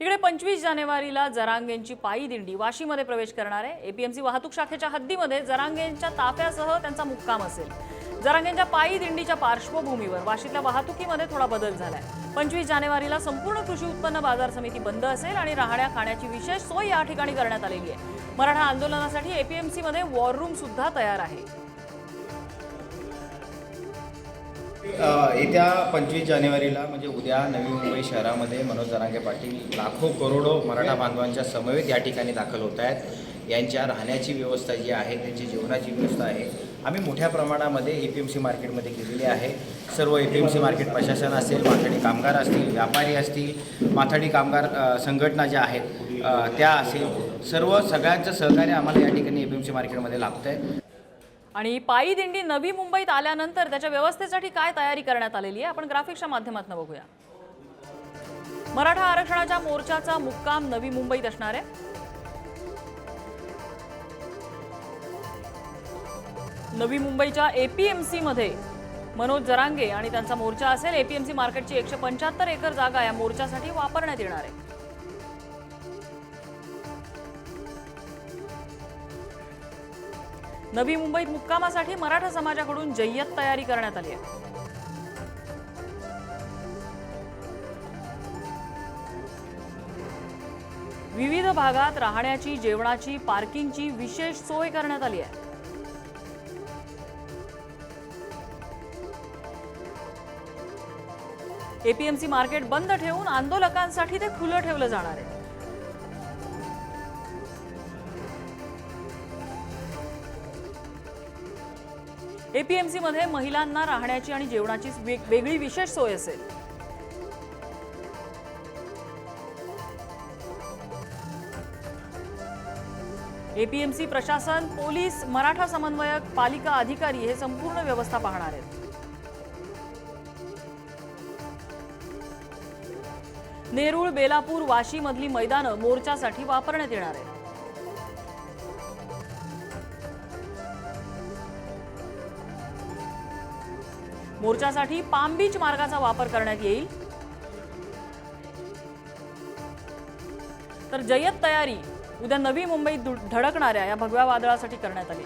इकडे पंचवीस जानेवारीला जरांगेंची पायी दिंडी. वाशीमध्ये प्रवेश करणार आहे. एपीएमसी वाहतूक शाखेच्या हद्दीमध्ये जरांगेंच्या ताफ्यासह त्यांचा मुक्काम असेल. जरांगेंच्या पायी दिंडीच्या पार्श्वभूमीवर वाशीतल्या वाहतुकीमध्ये थोडा बदल झालाय. पंचवीस जानेवारीला संपूर्ण कृषी उत्पन्न बाजार समिती बंद असेल आणि राहण्या खाण्याची विशेष सोय या ठिकाणी करण्यात आलेली आहे. मराठा आंदोलनासाठी एपीएमसीमध्ये वॉर रूम सुद्धा तयार आहे. येत्या पंचवीस जानेवारीला म्हणजे उद्या नवी मुंबई शहरामध्ये मनोज जरांगे पाटील लाखो करोडो मराठा बांधवांच्या समवेत या ठिकाणी दाखल होत आहेत. यांच्या राहण्याची व्यवस्था जी आहे त्यांची जेवणाची व्यवस्था आहे आम्ही मोठ्या प्रमाणामध्ये ए पी एम सी मार्केटमध्ये केलेली आहे. सर्व A P M C market प्रशासन असेल माथाडी कामगार असतील व्यापारी असतील माथाडी कामगार संघटना ज्या आहेत त्या असेल सर्व सगळ्यांचं सहकार्य आम्हाला या ठिकाणी ए पी एम सी मार्केटमध्ये लागतं आहे आणि पायी दिंडी नवी मुंबईत आल्यानंतर त्याच्या व्यवस्थेसाठी काय तयारी करण्यात आलेली आहे? आपण ग्राफिक्सच्या माध्यमातून बघूया. मराठा आरक्षणाच्या मोर्चाचा मुक्काम नवी मुंबईत असणार आहे. नवी मुंबईच्या एपीएमसी मध्ये मनोज जरांगे आणि त्यांचा मोर्चा असेल. एपीएमसी मार्केटची एकशे पंच्याहत्तर एकर जागा या मोर्चासाठी वापरण्यात येणार आहे. नवी मुंबईत मुक्कामासाठी मराठा समाजाकडून जय्यत तयारी करण्यात आली आहे. विविध भागात राहण्याची जेवणाची पार्किंगची विशेष सोय करण्यात आली आहे. एपीएमसी मार्केट बंद ठेवून आंदोलकांसाठी ते खुलं ठेवलं जाणार आहे. एपीएमसीमध्ये महिलांना राहण्याची आणि जेवणाची वेग- वेगळी विशेष सोय असेल. एपीएमसी प्रशासन पोलीस मराठा समन्वयक पालिका अधिकारी हे संपूर्ण व्यवस्था पाहणार आहेत. नेरूळ बेलापूर वाशीमधली मैदानं मोर्चासाठी वापरण्यात येणार आहेत. मोर्चासाठी पाम बीच मार्गाचा वापर करण्यात येईल. तर जय्यत तयारी उद्या नवी मुंबईत धडकणाऱ्या या भगव्या वादळासाठी करण्यात आली.